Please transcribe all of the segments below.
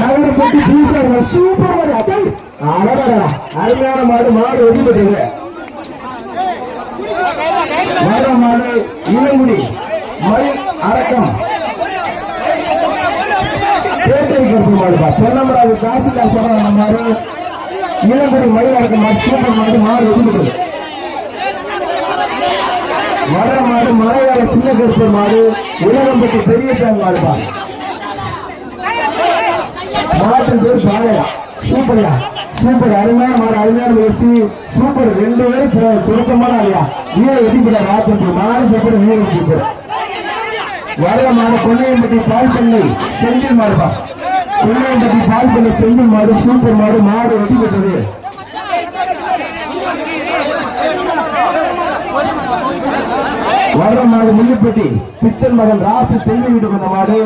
நகரப்பட்டி பூசாரி சூப்பர் மாடு அருமையான மாடு மாடு வெற்றி பெற்றது வர மாடு இளங்குடி மயில் அரக்கம் பேட்டை கருப்பு மாடுப்பா. தென்னமராது காசு காசு மாடு. இளங்குடி மயில் அரக்கம் மாடு சூப்பர் மாடு மாடு வெற்றி பெற்றது வர மாடு மலையாள சின்ன கருப்பு மாடு உலகம்பட்டி பெரிய சாமி மாடுப்பா. மாட்டின் பேர் பாலையா சூப்பர்யா. சூப்பர். அருமையான மாடு அருமையான முயற்சி. சூப்பர். ரெண்டு பேரும் பொ- பொருத்தமான ஆளியா. வீர வெட்டிப்பட மாற்று மாடு சூப்பர் வீர சூப்பர். வர மாடு கொள்ளையம்பட்டி பால் பண்ணை செந்தில் மாடுப்பா கொள்ளையம்பட்டி பால் பண்ணை செந்தில் மாடு சூப்பர் மாடு. மாடு வெட்டி பெற்றது. வர மாடு முள்ளிப்பட்டி பிச்சன் மகன் ராசு செல்வி வீட்டுக்கு வந்த மாடு.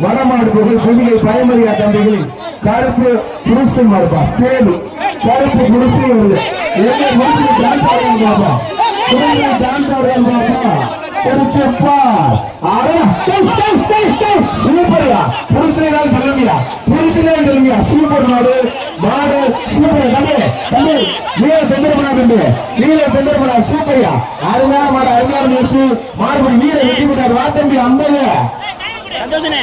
வடமாடு புகழ் பயமரியா தம்பிகளின் கருப்பு குருசு மாறுபா சேலு. கருப்பு குருசு வருது எங்க முடிச்சு டான்ஸ் ஆடுறாங்க பாப்பா குழந்தை டான்ஸ் ஆடுறாங்க பாப்பா தெரிச்சப்பா சூப்பர்யா புருஷனா புருஷனே சூப்பர் மாடு. மாடு சூப்பர் தம்பி தம்பி. நீல தொந்தரப்படா தம்பி. நீல தொந்தரப்படா சூப்பர்யா அருமையான மாடு அருமையான முயற்சி. மாடுபடி வீர வெட்டி விட்டார் வா தம்பி ஐம்பது சந்தோஷனே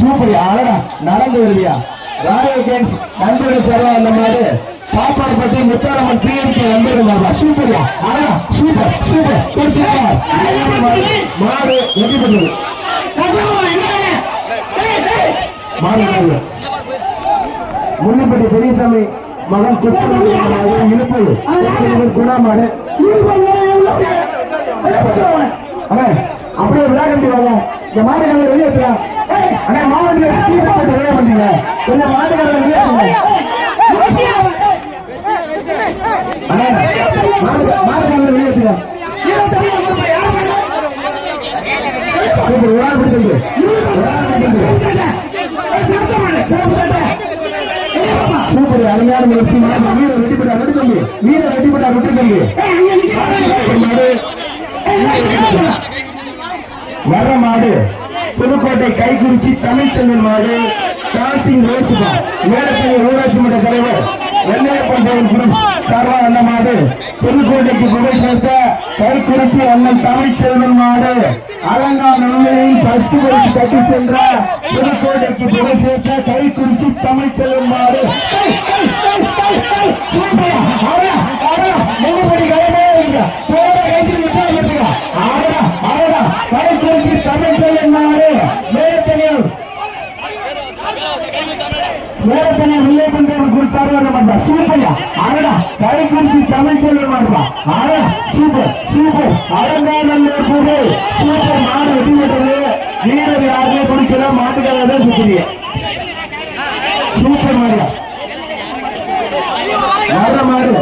சூப்பர் நடந்து வருவியா? ராயல் கேம்ஸ் நண்பர்கள் சர்வா அந்த மாதிரி. சாப்பாடு பற்றி முத்தாரம்மன் பிஎம்பி நண்பர்கள் சூப்பர்யா சூப்பர் சூப்பர் மாடு. வெற்றி பெற்றது. மாடு மாடு முன்னிப்பட்டி பெரியசாமி மகன் குற்றவாளி இழுப்பு. குணாமாடு அண்ணே அப்படியே விளையாடி வாங்க. இந்த மாட்டுக்காரங்க வெளியே இருக்கலாம் அண்ணே மாவட்டத்தில் ஸ்கீம் போட்டு இந்த பண்ணீங்க வெளியே வெளியே ஒரு ஆள் பிடிச்சிருக்கு ஒரு ஆள் பிடிச்சிருக்கு சூப்பர் அருமையான முயற்சி மாடு வீர வெட்டிப்பட்டா வெட்டி தம்பி வீர வெட்டிப்பட்டா வெட்டி தம்பி மாடு மாடு புதுக்கோட்டை கைக்குறிச்சி தமிழ்ச்செல்வன் மாடு காசிங் ரோசுபா மேலப்பள்ளி ஊராட்சி மன்ற தலைவர். வெள்ளையப்பன் தேவன் மாடு புதுக்கோட்டைக்கு புகழ் சேர்த்த கைக்குறிச்சி அண்ணன் தமிழ்ச்செல்வன் மாடு. அலங்கா நன்மையில் பஸ்ட் பரிசு கட்டி சென்ற புதுக்கோட்டைக்கு புகழ் சேர்த்த கைக்குறிச்சி தமிழ்ச்செல்வன் மாடு. சூப்பரா அவரா வேறத்தனை வில்லை மாட்டா சூப்பர்யா அடடா கை குறிச்சி மாட்டா அடடா சூப்பர் சூப்பர் அலங்காநல்ல புகழ் சூப்பர் மாடு வெட்டி விட்டது வீரர் யாருமே குடிக்கல மாட்டுக்காக தான் சுத்துறீங்க சூப்பர் மாடியா வர்ற மாடு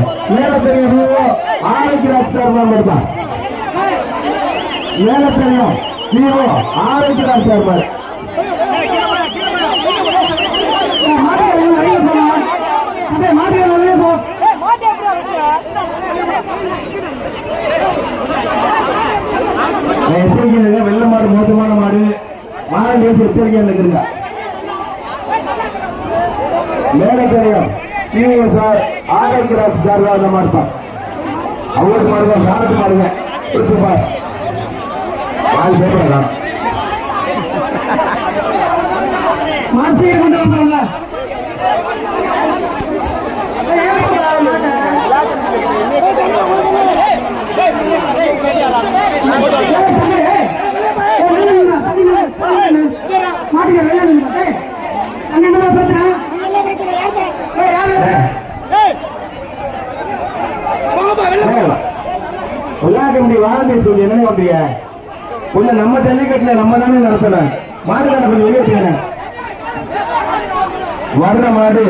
ஆரோக்கியராஜ் சார் ஆரோக்கியராஜ் சார் மாதிரி மாடு பேசி எச்சரிக்கை இருக்குங்க தெரியும் டிவி சார் ஆரோக்கியராஜ் சார் அந்த மாதிரி தான் அவங்களுக்கு மாடு தான் சாரத்து மாடுங்க பிடிச்சு பார் மாடு பேப்பர் மாற்றியை கொண்டு வந்தோம்ல விளையாட்டு வாழ்க்கை சொல்லி என்ன பண்றீங்க? கொஞ்சம் நம்ம ஜல்லிக்கட்டுல நம்ம தானே நடத்தணும் மாடுகார கொஞ்சம் வெளியே போயிடுங்க. வர்ற மாடு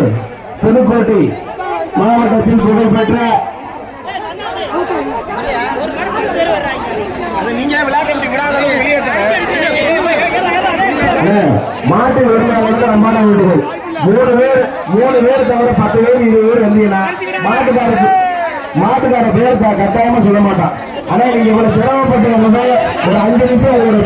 புதுக்கோட்டை மாவட்டத்தில் புகழ்பெற்ற அது நீங்க விளையாட்டு விடாதவங்க மாட்டு வருமானம் அம்மான வீடுகள் மூணு பேர் மூணு பேர் தவிர பத்து பேர் இருபது பேர் வந்தீங்கன்னா மாட்டுக்காரருக்கு மாட்டுக்கார பேர் கட்டாயமா சொல்ல மாட்டான். ஆனா நீங்க இவ்வளவு சிரமப்பட்டு வந்து ஒரு அஞ்சு நிமிஷம் உங்களோட